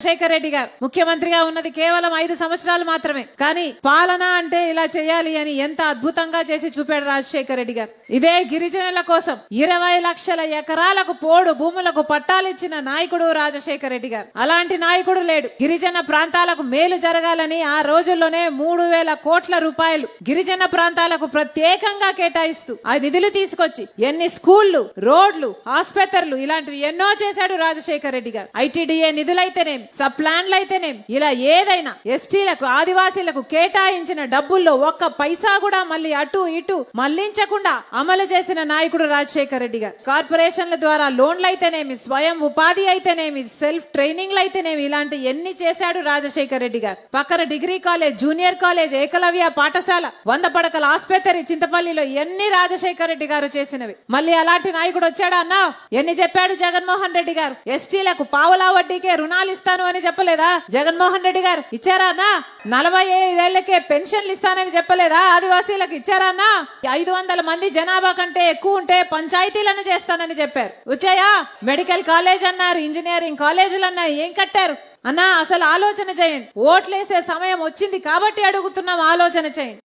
చంద్రశేఖర్ రెడ్డి గారు ముఖ్యమంత్రిగా ఉన్నది కేవలం ఐదు సంవత్సరాలు మాత్రమే. కానీ పాలన అంటే ఇలా చేయాలి అని ఎంత అద్భుతంగా చేసి చూపాడు రాజశేఖర్ రెడ్డి గారు. ఇదే గిరిజనుల కోసం ఇరవై లక్షల ఎకరాలకు పోడు భూములకు పట్టాలిచ్చిన నాయకుడు రాజశేఖర్ రెడ్డి గారు. అలాంటి నాయకుడు లేడు. గిరిజన ప్రాంతాలకు మేలు జరగాలని ఆ రోజుల్లోనే మూడు వేల కోట్ల రూపాయలు గిరిజన ప్రాంతాలకు ప్రత్యేకంగా కేటాయిస్తూ ఆ నిధులు తీసుకొచ్చి ఎన్ని స్కూళ్ళు రోడ్లు ఆసుపత్రులు ఇలాంటివి ఎన్నో చేశాడు రాజశేఖర్ రెడ్డి గారు. ఐటీడీఏ నిధులైతేనేమి? సబ్ ప్లాన్లు అయితేనేం ఇలా ఏదైనా ఎస్టీలకు ఆదివాసీలకు కేటాయించిన డబ్బుల్లో ఒక్క పైసా కూడా మళ్ళీ అటు ఇటు మళ్ళించకుండా అమలు చేసిన నాయకుడు రాజశేఖర్ రెడ్డి గారు. కార్పొరేషన్ల ద్వారా లోన్లు అయితేనేమి స్వయం ఉపాధి అయితేనేమి సెల్ఫ్ ట్రైనింగ్లు అయితేనేమి ఇలాంటి ఎన్ని చేశాడు రాజశేఖర్ రెడ్డి గారు? పక్కన degree college junior college Ekalavya పాఠశాల వంద పడకల ఆసుపత్రి చింతపల్లిలో ఎన్ని రాజశేఖర్ రెడ్డి గారు చేసినవి? మళ్ళీ అలాంటి నాయకుడు వచ్చాడా అన్నా? ఎన్ని చెప్పాడు జగన్మోహన్ రెడ్డి గారు? ఎస్టీలకు పావులా వడ్డీకే రుణాలు ఇస్తాను అని చెప్పలేదా? జగన్మోహన్ రెడ్డి గారు ఇచ్చారా అన్నా? నలభై ఐదేళ్ళకే పెన్షన్లు ఇస్తానని చెప్పలేదా? ఆదివాసీలకు ఇచ్చారా అన్నా? ఐదు వందల మంది జనాభా కంటే ఎక్కువ ఉంటే పంచాయతీలను చేస్తానని చెప్పారు. వచ్చాయా? మెడికల్ కాలేజ్ అన్నారు ఇంజనీరింగ్ కాలేజీలు అన్నారు ఏం కట్టారు? అన్నా అసలు ఆలోచన చేయండి. ఓట్లేసే సమయం వచ్చింది కాబట్టి అడుగుతున్నాం ఆలోచన చేయండి.